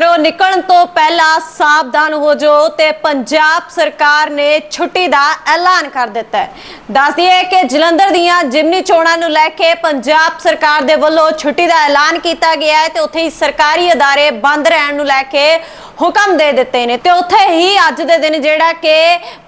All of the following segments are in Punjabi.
ਘਰੋਂ ਨਿਕਲਣ ਤੋਂ ਪਹਿਲਾਂ ਸਾਵਧਾਨ ਹੋ ਜਾਓ ਤੇ ਪੰਜਾਬ ਸਰਕਾਰ ਨੇ ਛੁੱਟੀ ਦਾ ਐਲਾਨ ਕਰ ਦਿੱਤਾ ਹੈ। ਦੱਸ ਕਿ ਜਲੰਧਰ ਦੀਆਂ ਜਿਮਨੀ ਚੋਣਾਂ ਨੂੰ ਲੈ ਕੇ ਪੰਜਾਬ ਸਰਕਾਰ ਦੇ ਵੱਲੋਂ ਛੁੱਟੀ ਦਾ ਐਲਾਨ ਕੀਤਾ ਗਿਆ ਹੈ ਤੇ ਉੱਥੇ ਹੀ ਸਰਕਾਰੀ ਅਦਾਰੇ ਬੰਦ ਰਹਿਣ ਨੂੰ ਲੈ ਕੇ ਹੁਕਮ ਦੇ ਦਿੱਤੇ ਨੇ ਤੇ ਉੱਥੇ ਹੀ ਅੱਜ ਦੇ ਦਿਨ ਜਿਹੜਾ ਕਿ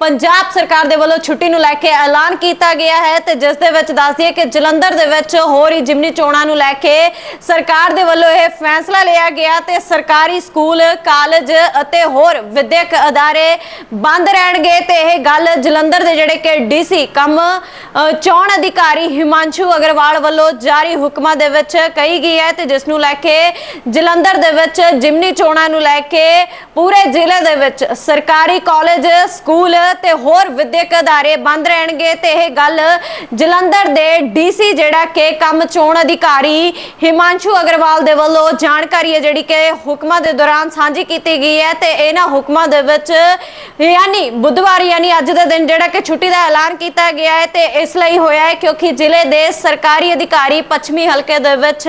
ਪੰਜਾਬ ਸਰਕਾਰ ਦੇ ਵੱਲੋਂ ਛੁੱਟੀ ਨੂੰ ਲੈ ਕੇ ਐਲਾਨ ਕੀਤਾ ਗਿਆ ਹੈ ਤੇ ਜਿਸ ਦੇ ਵਿੱਚ ਦੱਸ ਦਈਏ ਕਿ ਜਲੰਧਰ ਦੇ ਵਿੱਚ ਹੋ ਰਹੀ ਜਿਮਨੀ ਚੋਣਾਂ ਨੂੰ ਲੈ ਕੇ ਸਰਕਾਰ ਦੇ ਵੱਲੋਂ ਇਹ ਫੈਸਲਾ ਲਿਆ ਗਿਆ ਤੇ ਸਰਕਾਰੀ ਸਕੂਲ, ਕਾਲਜ ਅਤੇ ਹੋਰ ਵਿਦਿਅਕ ਅਦਾਰੇ ਬੰਦ ਰਹਿਣਗੇ ਤੇ ਇਹ ਗੱਲ ਜਲੰਧਰ ਦੇ ਜਿਹੜੇ ਕਿ ਡੀਸੀ ਕੰਮ ਚੋਣ ਅਧਿਕਾਰੀ ਹਿਮਾਂਸ਼ੂ ਅਗਰਵਾਲ ਵੱਲੋਂ ਜਾਰੀ ਹੁਕਮਾਂ ਦੇ ਵਿੱਚ ਕਹੀ ਗਈ ਹੈ ਤੇ ਜਿਸ ਨੂੰ ਲੈ ਕੇ ਜਲੰਧਰ ਦੇ ਵਿੱਚ ਜਿਮਨੀ ਚੋਣਾਂ ਨੂੰ ਲੈ ਕੇ ਪੂਰੇ ਜ਼ਿਲ੍ਹੇ ਦੇ ਵਿੱਚ ਸਰਕਾਰੀ ਕਾਲਜ, ਸਕੂਲ ਤੇ ਹੋਰ ਵਿਦਿਅਕ ਅਦਾਰੇ ਬੰਦ ਰਹਿਣਗੇ ਤੇ ਇਹ ਗੱਲ ਜਲੰਧਰ ਦੇ ਡੀਸੀ ਜਿਹੜਾ ਕਿ ਕੰਮ ਚੋਣ ਅਧਿਕਾਰੀ ਹਿਮਾਂਸ਼ੂ ਅਗਰਵਾਲ ਦੇ ਵੱਲੋਂ ਜਾਣਕਾਰੀ ਹੈ ਜਿਹੜੀ ਕਿ ਹੁਕਮਾਂ ਦੇ ਦੌਰਾਨ ਸਾਂਝੀ ਕੀਤੀ ਗਈ ਹੈ ਤੇ ਇਹਨਾਂ ਹੁਕਮਾਂ ਦੇ ਵਿੱਚ ਯਾਨੀ ਬੁੱਧਵਾਰ ਯਾਨੀ ਅੱਜ ਦੇ ਦਿਨ ਜਿਹੜਾ ਕਿ ਛੁੱਟੀ ਦਾ ਐਲਾਨ ਕੀਤਾ ਗਿਆ ਹੈ ਤੇ ਇਸ ਲਈ ਹੋਇਆ ਹੈ ਕਿਉਂਕਿ ਜ਼ਿਲ੍ਹੇ ਦੇ ਸਰਕਾਰੀ ਅਧਿਕਾਰੀ ਪੱਛਮੀ ਹਲਕੇ ਦੇ ਵਿੱਚ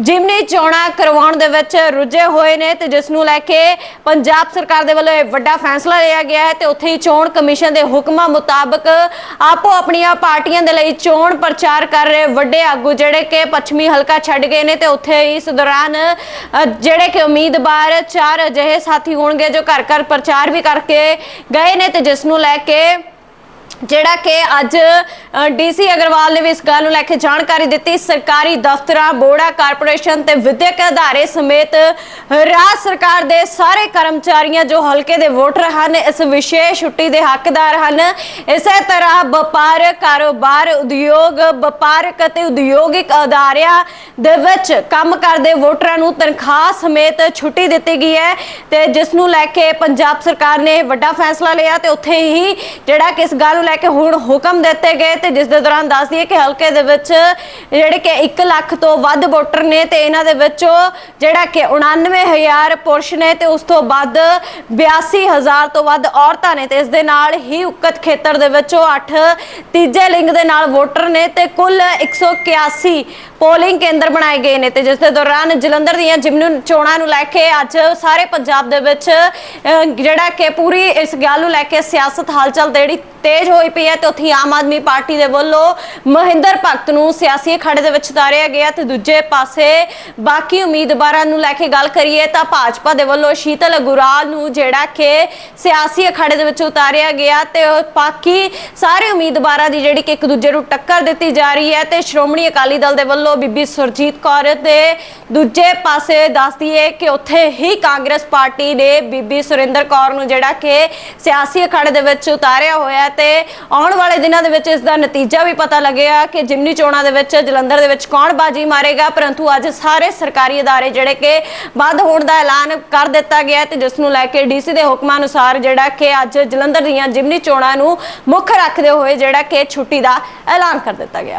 ਜਿਮਨੀ ਚੋਣਾਂ ਕਰਵਾਉਣ ਦੇ ਵਿੱਚ ਰੁੱਝੇ ਹੋਏ ਨੇ ਤੇ ਜਿਸ ਨੂੰ ਲੈ ਕੇ ਪੰਜਾਬ ਸਰਕਾਰ ਦੇ ਵੱਲੋਂ ਇਹ ਵੱਡਾ ਫੈਸਲਾ ਲਿਆ ਗਿਆ ਹੈ ਤੇ ਉੱਥੇ ਹੀ ਚੋਣ ਕਮਿਸ਼ਨ ਦੇ ਹੁਕਮਾਂ ਮੁਤਾਬਕ ਆਪੋ ਆਪਣੀਆਂ ਪਾਰਟੀਆਂ ਦੇ ਲਈ ਚੋਣ ਪ੍ਰਚਾਰ ਕਰ ਰਹੇ ਵੱਡੇ ਆਗੂ ਜਿਹੜੇ ਕਿ ਪੱਛਮੀ ਹਲਕਾ ਛੱਡ ਗਏ ਨੇ ਤੇ ਉੱਥੇ ਇਸ ਦੌਰਾਨ ਜਿਹੜੇ ਕਿ ਉਮੀਦਵਾਰ ਚਾਰ ਅਜਿਹੇ ਸਾਥੀ ਹੋਣਗੇ ਜੋ ਘਰ ਘਰ ਪ੍ਰਚਾਰ ਵੀ ਕਰਕੇ ਗਏ ਨੇ ਤੇ ਜਿਸ ਨੂੰ ਲੈ ਕੇ ਜਿਹੜਾ ਕਿ ਅੱਜ ਡੀਸੀ ਅਗਰਵਾਲ ਨੇ ਵੀ ਇਸ ਗੱਲ ਨੂੰ ਲੈ ਕੇ ਜਾਣਕਾਰੀ ਦਿੱਤੀ। ਸਰਕਾਰੀ ਦਫ਼ਤਰਾਂ ਬੋਰਡਾਂ ਕਾਰਪੋਰੇਸ਼ਨ ਤੇ ਵਿਦਿਅਕ ਅਦਾਰੇ ਸਮੇਤ ਰਾਜ ਸਰਕਾਰ ਦੇ ਸਾਰੇ ਕਰਮਚਾਰੀਆਂ ਜੋ ਹਲਕੇ ਦੇ ਵੋਟਰ ਹਨ, ਇਸ ਵਿਸ਼ੇਸ਼ ਛੁੱਟੀ ਦੇ ਹੱਕਦਾਰ ਹਨ। ਇਸੇ ਤਰ੍ਹਾਂ ਵਪਾਰ ਕਾਰੋਬਾਰ ਉਦਯੋਗ, ਵਪਾਰਕ ਅਤੇ ਉਦਯੋਗਿਕ ਅਦਾਰਿਆਂ ਦੇ ਵਿੱਚ ਕੰਮ ਕਰਦੇ ਵੋਟਰਾਂ ਨੂੰ ਤਨਖਾਹ ਸਮੇਤ ਛੁੱਟੀ ਦਿੱਤੀ ਗਈ ਹੈ ਤੇ ਜਿਸ ਨੂੰ ਲੈ ਕੇ ਪੰਜਾਬ ਸਰਕਾਰ ਨੇ ਵੱਡਾ ਫੈਸਲਾ ਲਿਆ ਤੇ ਉੱਥੇ ਹੀ ਜਿਹੜਾ ਕਿ ਇਸ ਗੱਲ ਲੈ ਕੇ ਹੁਣ ਹੁਕਮ ਦਿੱਤੇ ਗਏ ਤੇ ਜਿਸ ਦੇ ਦੌਰਾਨ ਦੱਸ ਦਈਏ ਕਿ ਹਲਕੇ ਦੇ ਵਿੱਚ ਜਿਹੜੇ ਕਿ 1 ਲੱਖ ਤੋਂ ਵੱਧ ਵੋਟਰ ਨੇ ਤੇ ਇਹਨਾਂ ਦੇ ਵਿੱਚੋਂ ਜਿਹੜਾ ਕਿ 99000 ਪੁਰਸ਼ ਨੇ ਤੇ ਉਸ ਤੋਂ ਵੱਧ 82000 ਤੋਂ ਵੱਧ ਔਰਤਾਂ ਨੇ ਤੇ ਇਸ ਦੇ ਨਾਲ ਹੀ ਉਕਤ ਖੇਤਰ ਦੇ ਵਿੱਚੋਂ 8 ਤੀਜੇ ਲਿੰਗ ਦੇ ਨਾਲ ਵੋਟਰ ਨੇ ਤੇ ਕੁੱਲ 181 ਪੋਲਿੰਗ ਕੇਂਦਰ ਬਣਾਏ ਗਏ ਨੇ ਤੇ ਜਿਸ ਦੇ ਦੌਰਾਨ ਜਲੰਧਰ ਦੀਆਂ ਜਿਮਨੀ ਚੋਣਾਂ ਨੂੰ ਲੈ ਕੇ ਅੱਜ ਸਾਰੇ ਪੰਜਾਬ ਦੇ ਵਿੱਚ ਜਿਹੜਾ ਕਿ ਪੂਰੀ ਇਸ ਗੱਲ ਨੂੰ ਲੈ ਕੇ ਸਿਆਸਤ ਹਲਚਲ ਜਿਹੜੀ ਤੇਜ਼ ਹੋਈ ਪਈ ਹੈ ਤੇ ਉੱਥੇ ਆਮ ਆਦਮੀ ਪਾਰਟੀ ਦੇ ਵੱਲੋਂ ਮਹਿੰਦਰ ਭਗਤ ਨੂੰ ਸਿਆਸੀ ਅਖਾੜੇ ਦੇ ਵਿੱਚ ਉਤਾਰਿਆ ਗਿਆ ਤੇ ਦੂਜੇ ਪਾਸੇ ਬਾਕੀ ਉਮੀਦਵਾਰਾਂ ਨੂੰ ਲੈ ਕੇ ਗੱਲ ਕਰੀਏ ਤਾਂ ਭਾਜਪਾ ਦੇ ਵੱਲੋਂ ਸ਼ੀਤਲ ਗੁਰਾਲ ਨੂੰ ਜਿਹੜਾ ਕਿ ਸਿਆਸੀ ਅਖਾੜੇ ਦੇ ਵਿੱਚ ਉਤਾਰਿਆ ਗਿਆ ਤੇ ਬਾਕੀ ਸਾਰੇ ਉਮੀਦਵਾਰਾਂ ਦੀ ਜਿਹੜੀ ਕਿ ਇੱਕ ਦੂਜੇ ਨੂੰ ਟੱਕਰ ਦਿੱਤੀ ਜਾ ਰਹੀ ਹੈ ਤੇ ਸ਼੍ਰੋਮਣੀ ਅਕਾਲੀ ਦਲ ਦੇ ਵੱਲੋਂ ਬੀਬੀ ਸੁਰਜੀਤ ਕੌਰ ਤੇ ਦੂਜੇ ਪਾਸੇ ਦੱਸਦੀ ਹੈ ਕਿ ਉੱਥੇ ਹੀ ਕਾਂਗਰਸ ਪਾਰਟੀ ਨੇ ਬੀਬੀ ਸੁਰਿੰਦਰ ਕੌਰ ਨੂੰ ਜਿਹੜਾ ਕਿ ਸਿਆਸੀ ਅਖਾੜੇ ਦੇ ਵਿੱਚ ਉਤਾਰਿਆ ਹੋਇਆ ਤੇ ਆਉਣ ਵਾਲੇ ਦਿਨਾਂ ਦੇ ਵਿੱਚ ਇਸ ਦਾ ਨਤੀਜਾ ਵੀ ਪਤਾ ਲੱਗਿਆ ਕਿ ਜਿਮਨੀ ਚੋਣਾਂ ਦੇ ਵਿੱਚ ਜਲੰਧਰ ਦੇ ਵਿੱਚ ਕੌਣ ਬਾਜੀ ਮਾਰੇਗਾ ਪਰੰਤੂ ਅੱਜ ਸਾਰੇ ਸਰਕਾਰੀ ادارے ਜਿਹੜੇ ਕਿ ਬੰਦ ਹੋਣ ਦਾ ਐਲਾਨ ਕਰ ਦਿੱਤਾ ਗਿਆ ਹੈ ਤੇ ਜਿਸ ਨੂੰ ਲੈ ਕੇ ਡੀਸੀ ਦੇ ਹੁਕਮਾਂ ਅਨੁਸਾਰ ਜਿਹੜਾ ਕਿ ਅੱਜ ਜਲੰਧਰ ਦੀਆਂ ਜਿਮਨੀ ਚੋਣਾਂ ਨੂੰ ਮੁੱਖ ਰੱਖਦੇ ਹੋਏ ਜਿਹੜਾ ਕਿ ਛੁੱਟੀ ਦਾ ਐਲਾਨ ਕਰ ਦਿੱਤਾ ਗਿਆ